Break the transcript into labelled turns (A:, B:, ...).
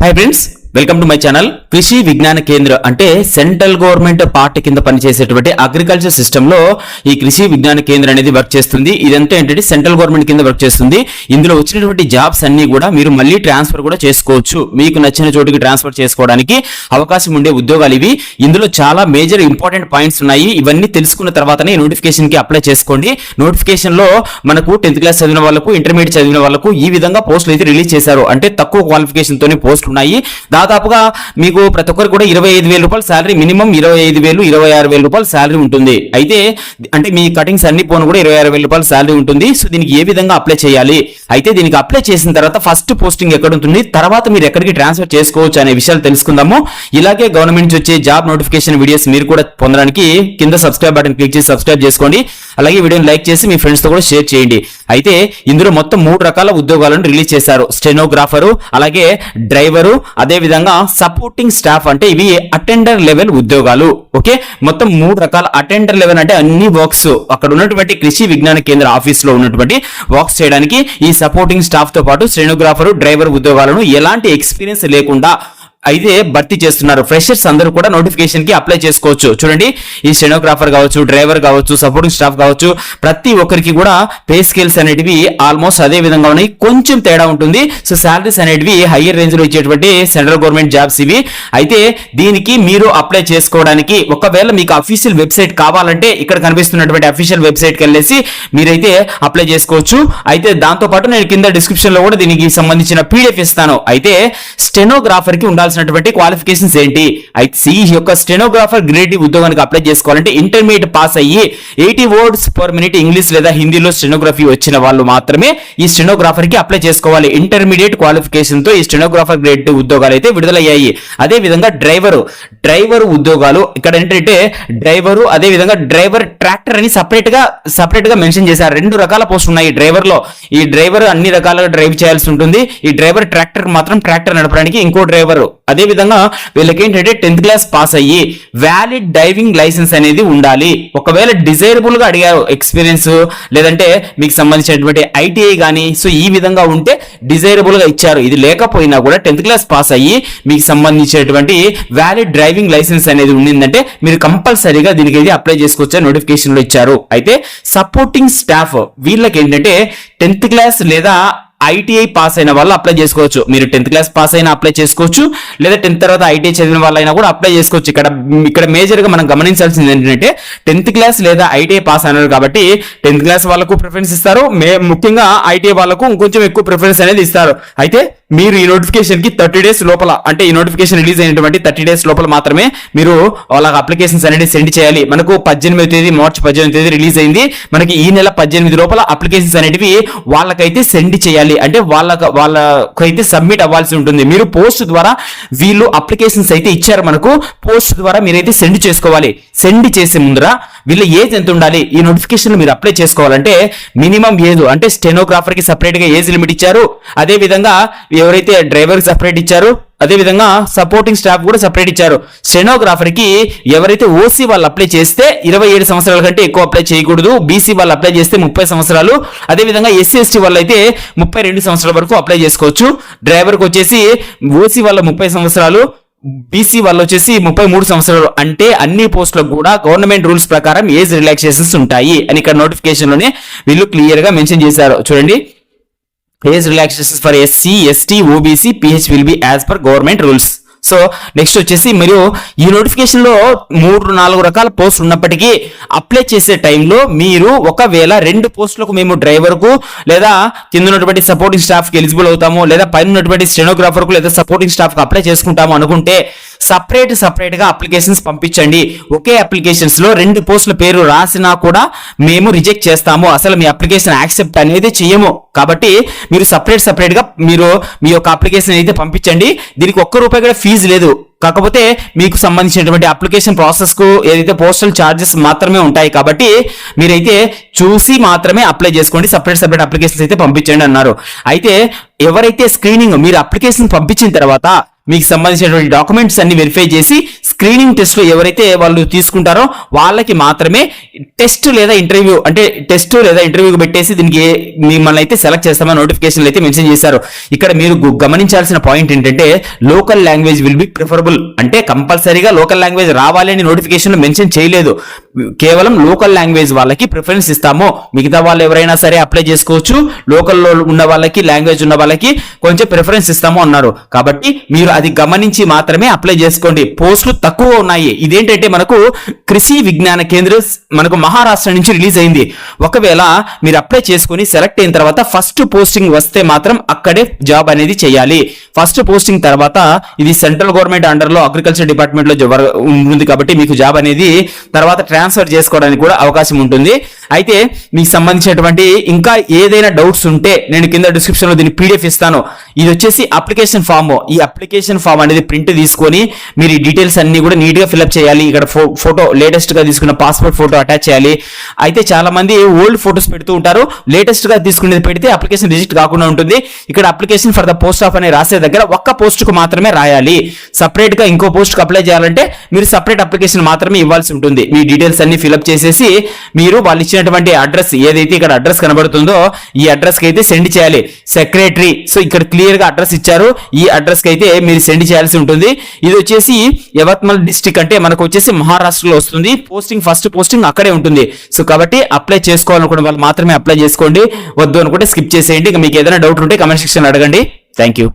A: Hi friends welcome to my channel Krishi Vigyan Kendra అంటే central government part కింద పనిచేసేటువంటి agriculture సిస్టమ్లో ఈ కృషి విజ్ఞాన కేంద్రం అనేది వర్క్ చేస్తుంది. ఇదంతా ఏంటంటే సెంట్రల్ గవర్నమెంట్ కింద వర్క్ చేస్తుంది. ఇందులో వచ్చినటువంటి జాబ్స్ అన్ని కూడా మీరు మళ్ళీ ట్రాన్స్ఫర్ కూడా చేసుకోవచ్చు. మీకు నచ్చిన చోటుకి ట్రాన్స్ఫర్ చేసుకోవడానికి అవకాశం ఉండే ఉద్యోగాలు ఇవి. ఇందులో చాలా మేజర్ ఇంపార్టెంట్ పాయింట్స్ ఉన్నాయి. ఇవన్నీ తెలుసుకున్న తర్వాతనే నోటిఫికేషన్కి అప్లై చేసుకోండి. నోటిఫికేషన్లో మనకు టెన్త్ క్లాస్ చదివిన వాళ్ళకు ఇంటర్మీడియట్ చదివిన వాళ్ళకు ఈ విధంగా పోస్టులు అయితే రిలీజ్ చేశారు. అంటే తక్కువ క్వాలిఫికేషన్ తోనే పోస్టులు ఉన్నాయి. దాదాపుగా మీకు ప్రతి ఒక్కరు కూడా ఇరవై ఐదు వేల రూపాయల శాలరీ మినిమం ఇరవై ఐదు వేలు ఇరవై ఆరు వేల రూపాయల శాలరీ ఉంటుంది. అయితే అంటే మీ కటింగ్స్ అన్ని పోను కూడా ఇరవై ఆరు వేల రూపాయల శాలరీ ఉంటుంది. సో దీనికి ఏ విధంగా అప్లై చేయాలి? అయితే దీనికి అప్లై చేసిన తర్వాత ఫస్ట్ పోస్టింగ్ ఎక్కడ ఉంటుంది? తర్వాత మీరు ఎక్కడికి ట్రాన్స్ఫర్ చేసుకోవచ్చు అనే విషయాలు తెలుసుకుందాము. ఇలాగే గవర్నమెంట్ నుంచి వచ్చే జాబ్ నోటిఫికేషన్ వీడియోస్ మీరు కూడా పొందడానికి కింద సబ్స్క్రైబ్ బటన్ క్లిక్ చేసి సబ్స్క్రైబ్ చేసుకోండి. అలాగే వీడియోని లైక్ చేసి మీ ఫ్రెండ్స్తో కూడా షేర్ చేయండి. అయితే ఇందులో మొత్తం మూడు రకాల ఉద్యోగాలను రిలీజ్ చేశారు. స్టెనోగ్రాఫరు అలాగే డ్రైవరు అదే విధంగా సపోర్టింగ్ స్టాఫ్ అంటే ఇవి అటెండర్ లెవెల్ ఉద్యోగాలు ఓకే మొత్తం మూడు రకాల అటెండర్ లెవెల్ అంటే అన్ని వర్క్స్ అక్కడ ఉన్నటువంటి కృషి విజ్ఞాన కేంద్ర ఆఫీస్లో ఉన్నటువంటి వర్క్స్ చేయడానికి ఈ సపోర్టింగ్ స్టాఫ్తో పాటు స్టెనోగ్రాఫర్ డ్రైవర్ ఉద్యోగాలను ఎలాంటి ఎక్స్పీరియన్స్ లేకుండా అయితే భర్తీ చేస్తున్నారు. ఫ్రెషర్స్ అందరూ కూడా నోటిఫికేషన్కి అప్లై చేసుకోవచ్చు. చూడండి ఈ స్టెనోగ్రాఫర్ కావచ్చు డ్రైవర్ కావచ్చు సపోర్టింగ్ స్టాఫ్ కావచ్చు ప్రతి ఒక్కరికి కూడా పే స్కేల్స్ అనేటివి ఆల్మోస్ట్ అదే విధంగా ఉన్నాయి. కొంచెం తేడా ఉంటుంది. సో శాలరీస్ అనేటివి హయ్యర్ రేంజ్లో ఇచ్చేటువంటి సెంట్రల్ గవర్నమెంట్ జాబ్స్ ఇవి. అయితే దీనికి మీరు అప్లై చేసుకోవడానికి ఒకవేళ మీకు అఫీషియల్ వెబ్సైట్ కావాలంటే ఇక్కడ కనిపిస్తున్నటువంటి అఫీషియల్ వెబ్సైట్కి వెళ్ళేసి మీరైతే అప్లై చేసుకోవచ్చు. అయితే దాంతో పాటు నేను కింద డిస్క్రిప్షన్లో కూడా దీనికి సంబంధించిన పీడిఎఫ్ ఇస్తాను. అయితే స్టెనోగ్రాఫర్కి ఉండాల్సిన ఉండాల్సినటువంటి క్వాలిఫికేషన్స్ ఏంటి? అయితే సి యొక్క స్టెనోగ్రాఫర్ గ్రేడ్ ఉద్యోగానికి అప్లై చేసుకోవాలంటే ఇంటర్మీడియట్ పాస్ అయ్యి eighty words per minute English లేదా హిందీలో స్టెనోగ్రఫీ వచ్చిన వాళ్ళు మాత్రమే ఈ స్టెనోగ్రాఫర్కి అప్లై చేసుకోవాలి. ఇంటర్మీడియట్ క్వాలిఫికేషన్తో ఈ స్టెనోగ్రాఫర్ గ్రేడ్ ఉద్యోగాలు అయితే విడుదలయ్యాయి. అదే విధంగా డ్రైవర్ డ్రైవర్ ఉద్యోగాలు ఇక్కడ ఏంటంటే డ్రైవరు అదే విధంగా డ్రైవర్ ట్రాక్టర్ అని సపరేట్గా సపరేట్గా మెన్షన్ చేశారు. రెండు రకాల పోస్ట్ ఉన్నాయి డ్రైవర్లో. ఈ డ్రైవర్ అన్ని రకాలుగా డ్రైవ్ చేయాల్సి ఉంటుంది. ఈ డ్రైవర్ ట్రాక్టర్ మాత్రం ట్రాక్టర్ నడపడానికి ఇంకో డ్రైవర్ అదేవిధంగా వీళ్ళకి ఏంటంటే టెన్త్ క్లాస్ పాస్ అయ్యి వ్యాలిడ్ డ్రైవింగ్ లైసెన్స్ అనేది ఉండాలి. ఒకవేళ డిజైరబుల్గా అడిగారు ఎక్స్పీరియన్స్ లేదంటే మీకు సంబంధించినటువంటి ఐటీఐ కానీ సో ఈ విధంగా ఉంటే డిజైరబుల్గా ఇచ్చారు. ఇది లేకపోయినా కూడా టెన్త్ క్లాస్ పాస్ అయ్యి మీకు సంబంధించినటువంటి వ్యాలిడ్ డ్రైవింగ్ లైసెన్స్ అనేది ఉండిందంటే మీరు కంపల్సరీగా దీనికి అయితే అప్లై చేసుకోవచ్చు నోటిఫికేషన్లో ఇచ్చారు. అయితే సపోర్టింగ్ స్టాఫ్ వీళ్ళకి ఏంటంటే టెన్త్ క్లాస్ లేదా ఐటీఐ పాస్ అయిన వాళ్ళు అప్లై చేసుకోవచ్చు. మీరు టెన్త్ క్లాస్ పాస్ అయినా అప్లై చేసుకోవచ్చు. లేదా టెన్త్ తర్వాత ఐటీఐ చదివిన వాళ్ళైనా కూడా అప్లై చేసుకోవచ్చు. ఇక్కడ ఇక్కడ మేజర్గా మనం గమనించాల్సింది ఏంటంటే టెన్త్ క్లాస్ లేదా ఐటీఐ పాస్ అయినారు కాబట్టి టెన్త్ క్లాస్ వాళ్ళకు ప్రిఫరెన్స్ ఇస్తారు. మే ముఖ్యంగా ఐటీఐ వాళ్ళకు ఇంకొంచెం ఎక్కువ ప్రిఫరెన్స్ అనేది ఇస్తారు. అయితే మీరు ఈ నోటిఫికేషన్కి థర్టీ డేస్ లోపల అంటే ఈ నోటిఫికేషన్ రిలీజ్ అయినటువంటి థర్టీ డేస్ లోపల మాత్రమే మీరు వాళ్ళ అప్లికేషన్స్ అనేది సెండ్ చేయాలి. మనకు పద్దెనిమిది తేదీ మార్చి పద్దెనిమిది తేదీ రిలీజ్ అయింది. మనకి ఈ నెల పద్దెనిమిది లోపల అప్లికేషన్స్ అనేటివి వాళ్ళకైతే సెండ్ చేయాలి. అంటే వాళ్ళ వాళ్ళకైతే సబ్మిట్ అవ్వాల్సి ఉంటుంది. మీరు పోస్ట్ ద్వారా వీళ్ళు అప్లికేషన్స్ అయితే ఇచ్చారు మనకు పోస్ట్ ద్వారా మీరైతే సెండ్ చేసుకోవాలి. సెండ్ చేసే ముందర వీళ్ళ ఏజ్ ఎంత ఉండాలి? ఈ నోటిఫికేషన్ మీరు అప్లై చేసుకోవాలంటే మినిమం ఏజ్ అంటే స్టెనోగ్రాఫర్కి సపరేట్గా ఏజ్ లిమిట్ ఇచ్చారు. అదే విధంగా ఎవరైతే డ్రైవర్కి సపరేట్ ఇచ్చారో అదే విధంగా సపోర్టింగ్ స్టాఫ్ కూడా సపరేట్ ఇచ్చారు. సెనోగ్రాఫర్కి ఎవరైతే ఓసీ వాళ్ళు అప్లై చేస్తే ఇరవై ఏడు సంవత్సరాల కంటే ఎక్కువ అప్లై చేయకూడదు. బీసీ వాళ్ళు అప్లై చేస్తే ముప్పై సంవత్సరాలు. అదే విధంగా ఎస్సీ ఎస్టీ వాళ్ళు అయితే ముప్పై రెండు సంవత్సరాల వరకు అప్లై చేసుకోవచ్చు. డ్రైవర్కి వచ్చేసి ఓసీ వాళ్ళ ముప్పై సంవత్సరాలు బీసీ వాళ్ళు వచ్చేసి ముప్పై మూడు సంవత్సరాలు. అంటే అన్ని పోస్టులకు కూడా గవర్నమెంట్ రూల్స్ ప్రకారం ఏజ్ రిలాక్సేషన్స్ ఉంటాయి అని ఇక్కడ నోటిఫికేషన్లోనే వీళ్ళు క్లియర్గా మెన్షన్ చేశారు. చూడండి. Age relaxations for SC ST OBC PH will be as per government rules so next వచ్చేసి మీరు ఈ నోటిఫికేషన్లో మూడు నాలుగు రకాల పోస్ట్ ఉన్నప్పటికీ అప్లై చేసే టైంలో మీరు ఒకవేళ రెండు పోస్టులకు మేము డ్రైవర్కు లేదా కింద ఉన్నటువంటి సపోర్టింగ్ స్టాఫ్కి ఎలిజిబుల్ అవుతాము లేదా పైన ఉన్నటువంటి స్టెనోగ్రాఫర్కు లేదా సపోర్టింగ్ స్టాఫ్కి అప్లై చేసుకుంటాము అనుకుంటే సపరేట్ సపరేట్గా అప్లికేషన్స్ పంపించండి. ఒకే అప్లికేషన్స్లో రెండు పోస్టుల పేరు రాసినా కూడా మేము రిజెక్ట్ చేస్తాము. అసలు మీ అప్లికేషన్ యాక్సెప్ట్ అనేది చేయము కాబట్టి మీరు సపరేట్ సపరేట్గా మీరు మీ యొక్క అప్లికేషన్ అయితే పంపించండి దీనికి ఒక్క రూపాయి కూడా ఫీజు లేదు. కాకపోతే మీకు సంబంధించినటువంటి అప్లికేషన్ ప్రాసెస్కు ఏదైతే పోస్టల్ చార్జెస్ మాత్రమే ఉంటాయి కాబట్టి మీరైతే చూసి మాత్రమే అప్లై చేసుకోండి. సపరేట్ సపరేట్ అప్లికేషన్స్ అయితే పంపించండి అన్నారు. అయితే ఎవరైతే స్క్రీనింగ్ మీరు అప్లికేషన్ పంపించిన తర్వాత మీకు సంబంధించినటువంటి డాక్యుమెంట్స్ అన్ని వెరిఫై చేసి స్క్రీనింగ్ టెస్ట్లో ఎవరైతే వాళ్ళు తీసుకుంటారో వాళ్ళకి మాత్రమే టెస్ట్ లేదా ఇంటర్వ్యూ అంటే టెస్ట్ లేదా ఇంటర్వ్యూ పెట్టేసి దీనికి మిమ్మల్ని అయితే సెలెక్ట్ చేస్తామని నోటిఫికేషన్ అయితే మెన్షన్ చేశారు. ఇక్కడ మీరు గమనించాల్సిన పాయింట్ ఏంటంటే local language will be preferable అంటే కంపల్సరీగా లోకల్ లాంగ్వేజ్ రావాలి అని నోటిఫికేషన్ మెన్షన్ చేయలేదు. కేవలం లోకల్ లాంగ్వేజ్ వాళ్ళకి ప్రిఫరెన్స్ ఇస్తాము. మిగతా వాళ్ళు ఎవరైనా సరే అప్లై చేసుకోవచ్చు. లోకల్లో ఉన్న వాళ్ళకి లాంగ్వేజ్ ఉన్న వాళ్ళకి కొంచెం ప్రిఫరెన్స్ ఇస్తామో అన్నారు. కాబట్టి మీరు అది గమనించి మాత్రమే అప్లై చేసుకోండి. పోస్టులు తక్కువ ఉన్నాయి. ఇదేంటంటే మనకు కృషి విజ్ఞాన కేంద్రం మనకు మహారాష్ట్ర నుంచి రిలీజ్ అయింది. ఒకవేళ మీరు అప్లై చేసుకొని సెలెక్ట్ అయిన తర్వాత ఫస్ట్ పోస్టింగ్ వస్తే మాత్రం అక్కడే జాబ్ అనేది చేయాలి. ఫస్ట్ పోస్టింగ్ తర్వాత ఇది సెంట్రల్ గవర్నమెంట్ అండర్లో అగ్రికల్చర్ డిపార్ట్మెంట్లో ఉంది కాబట్టి మీకు జాబ్ అనేది తర్వాత ట్రాన్స్ ట్రాన్స్ఫర్ చేసుకోవడానికి కూడా అవకాశం ఉంటుంది. అయితే మీకు సంబంధించినటువంటి ఇంకా ఏదైనా డౌట్స్ ఉంటే నేను కింద డిస్క్రిప్షన్ దీన్ని పీడిఎఫ్ ఇస్తాను. ఇది వచ్చేసి అప్లికేషన్ ఫామ్ ఈ అప్లికేషన్ ఫామ్ అనేది ప్రింట్ తీసుకొని మీరు ఈ డీటెయిల్స్ అన్ని కూడా నీట్గా ఫిల్అప్ చేయాలి. ఇక్కడ ఫోటో లేటెస్ట్గా తీసుకున్న పాస్పోర్ట్ ఫోటో అటాచ్ చేయాలి. అయితే చాలా మంది ఓల్డ్ ఫోటోస్ పెడుతూ ఉంటారు. లేటెస్ట్గా తీసుకునేది పెడితే అప్లికేషన్ రిజెక్ట్ కాకుండా ఉంటుంది. ఇక్కడ application for the post of అనే రాసే దగ్గర ఒక్క పోస్ట్కు మాత్రమే రాయాలి. సపరేట్గా ఇంకో పోస్ట్కు అప్లై చేయాలంటే మీరు సపరేట్ అప్లికేషన్ మాత్రమే ఇవ్వాల్సి ఉంటుంది. మీ డీటెయిల్స్ అన్ని ఫిలప్ చేసేసి మీరు వాళ్ళు ఇచ్చినటువంటి అడ్రస్ ఏదైతే ఇక్కడ అడ్రస్ కనబడుతుందో ఈ అడ్రస్కి అయితే సెండ్ చేయాలి. సెక్రటరీ సో ఇక్కడ క్లియర్గా అడ్రస్ ఇచ్చారు. ఈ అడ్రస్కి అయితే మీరు సెండ్ చేయాల్సి ఉంటుంది. ఇది వచ్చేసి యవత్మల్ డిస్టిక్ అంటే మనకు వచ్చేసి మహారాష్ట్రలో వస్తుంది. పోస్టింగ్ ఫస్ట్ పోస్టింగ్ అక్కడే ఉంటుంది. సో కాబట్టి అప్లై చేసుకోవాలనుకున్న వాళ్ళు మాత్రమే అప్లై చేసుకోండి. వద్దు అనుకుంటే స్కిప్ చేసేయండి. ఇక మీకు ఏదైనా డౌట్ ఉంటే కమెంట్ సెక్షన్ అడగండి. Thank you